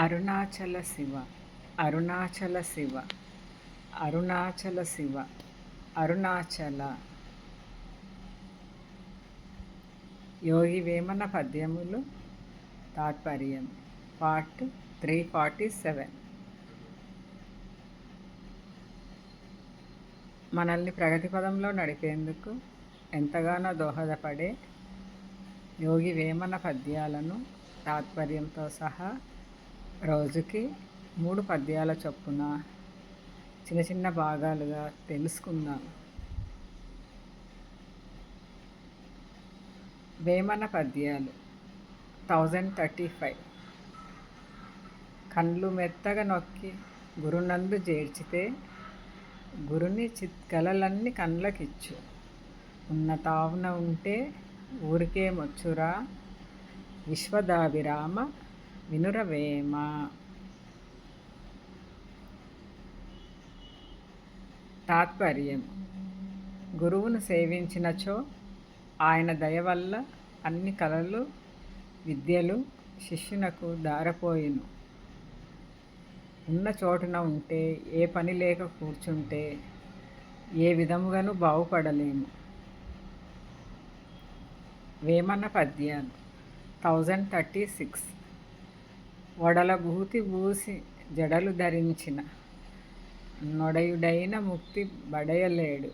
అరుణాచల శివ అరుణాచల శివ అరుణాచల శివ అరుణాచల. యోగి వేమన పద్యములు తాత్పర్యం part three forty seven. మనల్ని ప్రగతి పదంలో నడిపేందుకు ఎంతగానో దోహదపడే యోగి వేమన పద్యాలను తాత్పర్యంతో సహా రోజుకి మూడు పద్యాల చొప్పున చిన్న చిన్న భాగాలుగా తెలుసుకుందాం. వేమన పద్యాలు థౌజండ్ థర్టీ ఫైవ్. కళ్ళు మెత్తగా నొక్కి గురునందు చేర్చితే గురుని చిత్ కలలన్నీ కండ్లకిచ్చు ఉన్న తావున ఉంటే ఊరికే మొచ్చురా విశ్వదాభిరామ వినురవేమ తాత్పర్యం. గురువును సేవించినచో ఆయన దయ వల్ల అన్ని కళలు విద్యలు శిష్యునకు దారపోయిను. ఉన్న చోటున ఉంటే ఏ పని లేక కూర్చుంటే ఏ విధముగాను బాగుపడలేము. వేమన పద్యాలు థౌజండ్ థర్టీ సిక్స్ వడల భూతి బూసి జడలు ధరించిన. నొడయుడైన ముక్తి బడయలేడు.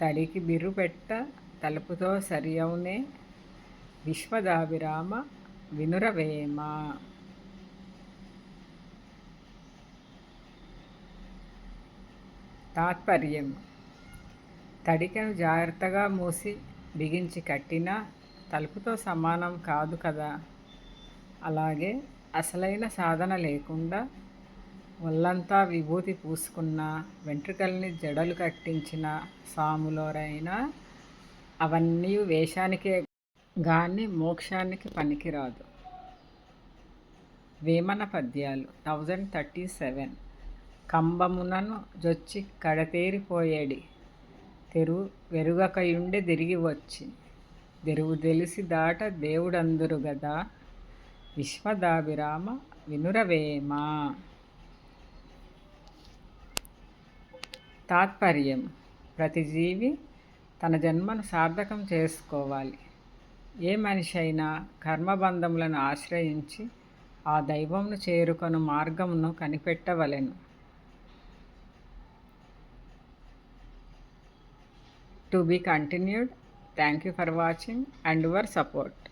తడికి బిరుపెట్ట తలుపుతో సరి అవునే విశ్వదాభిరామ వినురవేమ. తాత్పర్యం. తడికను జాగ్రత్తగా మూసి బిగించి కట్టినా తలుపుతో సమానం కాదు కదా. అలాగే అసలైన సాధన లేకుండా ఒళ్ళంతా విభూతి పూసుకున్న వెంట్రుకల్ని జడలు కట్టించిన సాములోరైనా అవన్నీ వేషానికే గాని మోక్షానికి పనికిరాదు. వేమన పద్యాలు థౌజండ్ థర్టీ సెవెన్. కంబమునను జొచ్చి కడతేరిపోయేడి. తెరువు వెరుగకయుండి తిరిగి వచ్చి. తెరువు తెలిసి దాట దేవుడందురు గదా విశ్వదాభిరామ వినురవేమ. తాత్పర్యం. ప్రతి జీవి తన జన్మను సార్థకం చేసుకోవాలి. ఏ మనిషి అయినా కర్మబంధములను ఆశ్రయించి ఆ దైవంను చేరుకొను మార్గమును కనిపెట్టవలెను. To be continued. Thank you for watching and your support.